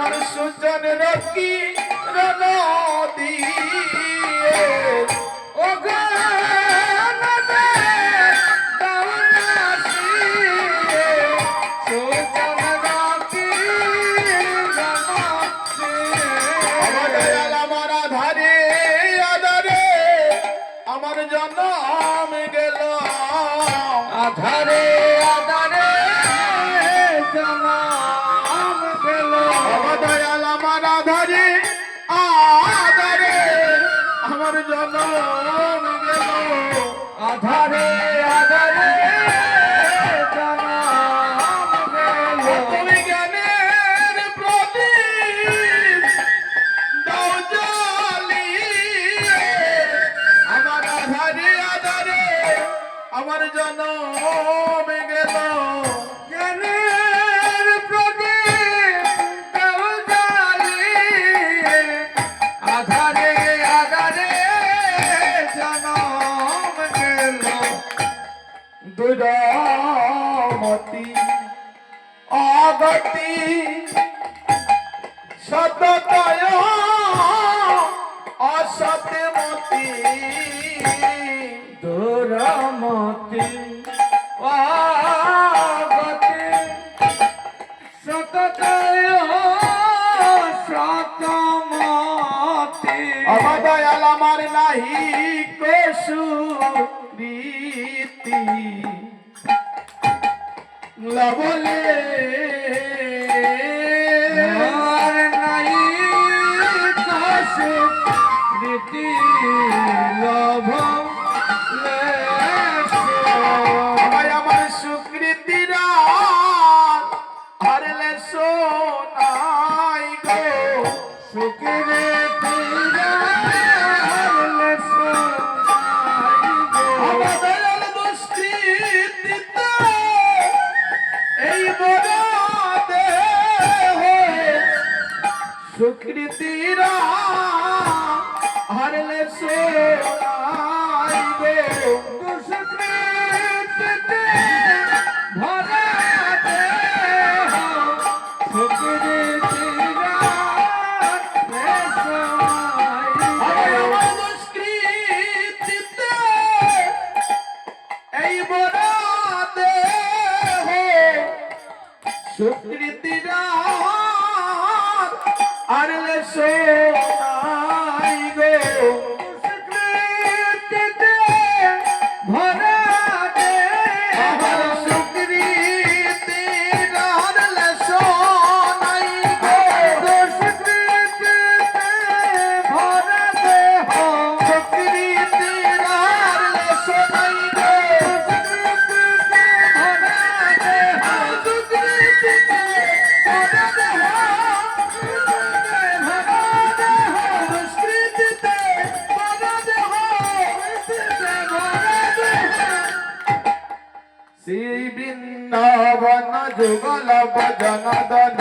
আমার সুজন রকি নদী ও আমার জন্ম গেল আধারে আমার আধারে আমার জন্ম গেল আধারে আধারে আমার জনম গেল আধারে আধারে জনম গেল দুরামতি আগতি সততয় অসতমতি দুরমতি আগতি সততয় সতমতি নাহি কসু রীতি লবলে আর নাই কাছে সুকৃতিরা হারলে সোনাই গো দুষ্কৃতিতে সুকৃতিরা হারলে সোনাই গো দুষ্কৃতিতে এই সুকৃতিরা আরলে সোনাই শ্রী বৃন্দাবন যুগল ভজন দল